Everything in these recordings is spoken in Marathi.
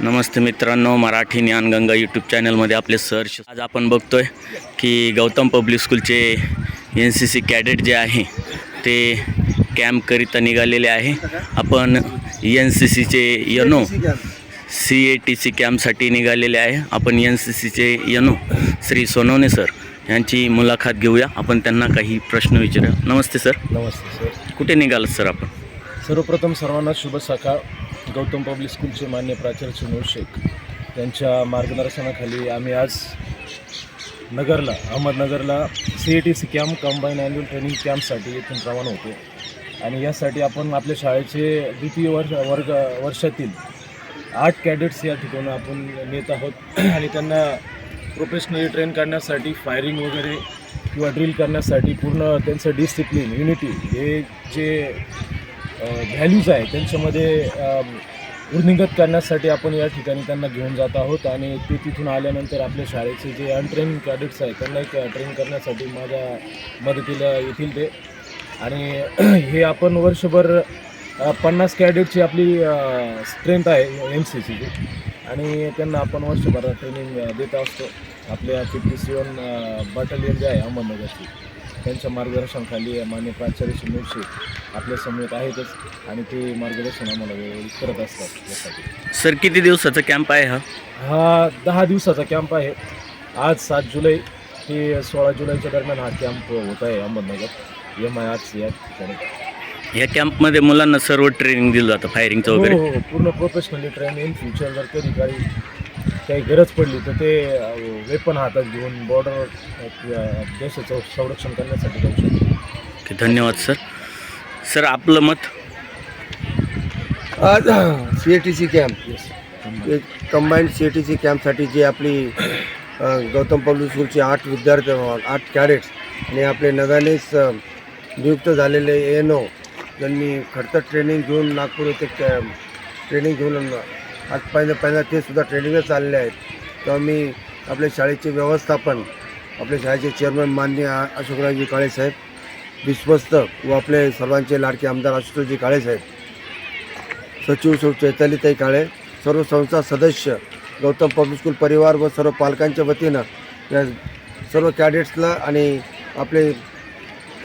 नमस्ते मित्रांनो मराठी ज्ञानगंगा यूट्यूब चॅनलमध्ये आपले सहर्ष आज आपण बघतोय की गौतम पब्लिक स्कूलचे एन सी सी कॅडेट जे आहे ते कॅम्पकरिता निघालेले आहे. आपण एन सी सीचे यनो सी ए टी सी कॅम्पसाठी निघालेले आहे. आपण एन सी सीचे यनो श्री सोनवणे सर यांची मुलाखत घेऊया. आपण त्यांना काही प्रश्न विचारूया. नमस्ते सर. नमस्ते सर. कुठे निघालात सर आपण? सर्वप्रथम सर्वांना शुभ सकाळ. गौतम पब्लिक स्कूलचे मान्य प्राचार्य सुनील शेख यांच्या मार्गदर्शनाखाली आम्ही आज नगरला अहमदनगरला C A T C camp combine annual training कॅम्पसाठी इथून रवाना होतो. आणि यासाठी आपण आपल्या शाळेचे द्वितीय वर्ष वर्ग वर्षातील आठ कॅडेट्स या ठिकाणी आपण नेत आहोत. आणि त्यांना प्रोफेशनली ट्रेन करण्यासाठी फायरिंग वगैरे किंवा ड्रिल करण्यासाठी पूर्ण त्यांचं डिसिप्लिन युनिटी हे जे व्हॅल्यूज आहे त्यांच्यामध्ये वृद्धिंगत करण्यासाठी आपण या ठिकाणी त्यांना घेऊन जात आहोत आणि ते तिथून आल्यानंतर आपल्या शाळेचे जे अनट्रेन कॅडेट्स आहेत त्यांना एक ट्रेन करण्यासाठी माझ्या मदतीला येतील ते. आणि हे आपण वर्षभर पन्नास कॅडेटची आपली स्ट्रेंथ आहे एम सी सीची आणि त्यांना आपण वर्षभर ट्रेनिंग देत असतो. आपल्या फिफ्टी सेवन बटालियन जे आहे अहमदनगरची. त्यांच्या मार्गदर्शनाखाली मान्य प्राचार्य सुनील शेख आपल्यासमोर आहेतच आणि ते मार्गदर्शन आम्हाला वेळोवेळी करत असतात यासाठी. सर किती दिवसाचा कॅम्प आहे हा? हा दहा दिवसाचा कॅम्प आहे. आज सात जुलै ते सोळा जुलैच्या दरम्यान हा कॅम्प होत आहे Ahmednagar. M I R C या ठिकाणी. या कॅम्पमध्ये मुलांना सर्व ट्रेनिंग दिलं जातं फायरिंगचं हो वगैरे? हो पूर्ण प्रोफेशनली ट्रेन इन फ्युचर जर कधी काही काही गरज पडली तर ते वेपन हातात घेऊन बॉर्डर देशाचं संरक्षण करण्यासाठी जाऊ शकतो. ओके धन्यवाद सर. सर आपलं मत? आज C A T C camp combined C A T C कॅम्पसाठी जे आपली गौतम पब्लिक स्कूलचे आठ विद्यार्थी आठ कॅडेट्स आणि आपले नव्यानेच नियुक्त झालेले एन ओ ज्यांनी खडतर ट्रेनिंग घेऊन नागपूर येथे कॅ ट्रेनिंग घेऊन आज पहिल्या पहिल्या ते सुद्धा ट्रेनिंगच चालले आहेत. तेव्हा मी आपल्या शाळेचे व्यवस्थापन आपल्या शाळेचे चेअरमन मान्य अशोकरावजी काळे साहेब विश्वस्त व आपले सर्वांचे लाडके आमदार आशुतोषजी काळेसाहेब सचिव सौ चैतालीताई काळे सर्व संस्था सदस्य गौतम पब्लिक स्कूल परिवार व सर्व पालकांच्या वतीनं या सर्व कॅडेट्सला आणि आपले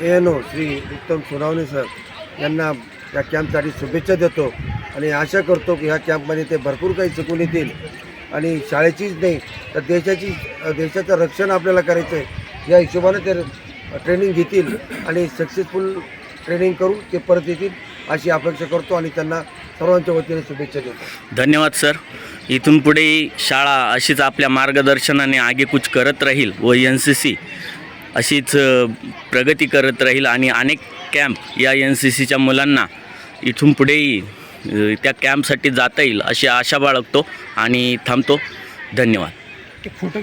ए एन ओ श्री उत्तम सोनावणे सर यांना या कॅम्पसाठी शुभेच्छा देतो. आणि आशा करतो की ह्या कॅम्पमध्ये ते भरपूर काही शिकून येतील. आणि शाळेचीच नाही तर देशाची देशाचं रक्षण आपल्याला करायचं आहे. या हिशोबाने ते ट्रेनिंग घेतील आणि सक्सेसफुल ट्रेनिंग करून ते परत येतील अशी अपेक्षा करतो आणि त्यांना सर्वांच्या वतीने शुभेच्छा देतो. धन्यवाद सर. इथून पुढे शाळा अशीच आपल्या मार्गदर्शनाने आगेकूच करत राहील व एन सी सी अशीच प्रगती करत राहील आणि अनेक कॅम्प या एन सी सीच्या मुलांना इथून पुढेही त्या कॅम्पसाठी जाता येईल अशी आशा बाळगतो आणि थांबतो. धन्यवाद.